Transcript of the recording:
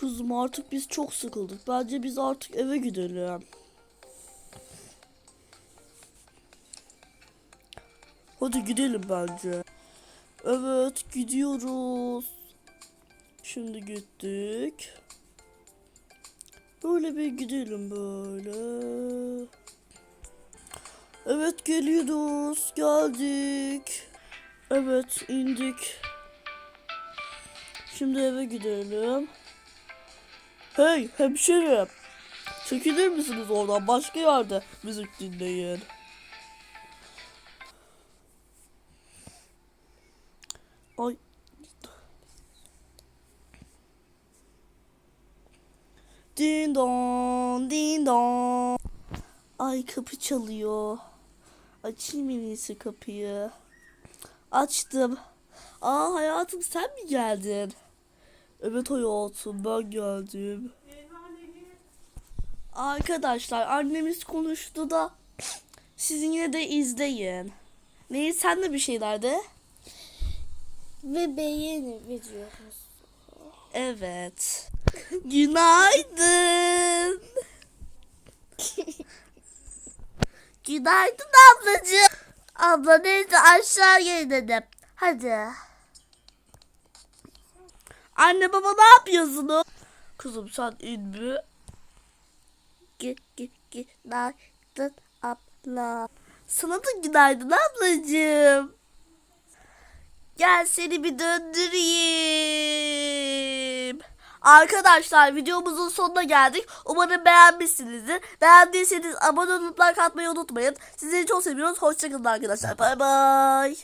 Kızım artık biz çok sıkıldık. Bence biz artık eve gidelim. Hadi gidelim bence. Evet gidiyoruz. Şimdi gittik. Böyle bir gidelim böyle. Evet geliyoruz. Geldik. Evet indik. Şimdi eve gidelim. Hey hemşerim. Çekilir misiniz oradan? Başka yerde müzik dinleyin. Ay. Din don, din don. Ay kapı çalıyor. Açayım en iyisi kapıyı. Açtım. Aa hayatım sen mi geldin? Evet hayatım ben geldim. Arkadaşlar annemiz konuştu da sizin yine de izleyin. Neyi sen de bir şeyler de? Ve beğeni videomuz. Evet. Günaydın. Günaydın ablacığım. Abla neyse aşağı gel dedim. Hadi. Anne baba ne yapıyorsunuz? Kızım sen in bir. Git git git. Günaydın abla. Sana da günaydın ablacığım. Gel seni bir döndüreyim. Arkadaşlar videomuzun sonuna geldik. Umarım beğenmişsinizdir. Beğendiyseniz abone olup like atmayı unutmayın. Sizleri çok seviyoruz. Hoşçakalın arkadaşlar. Bay bay.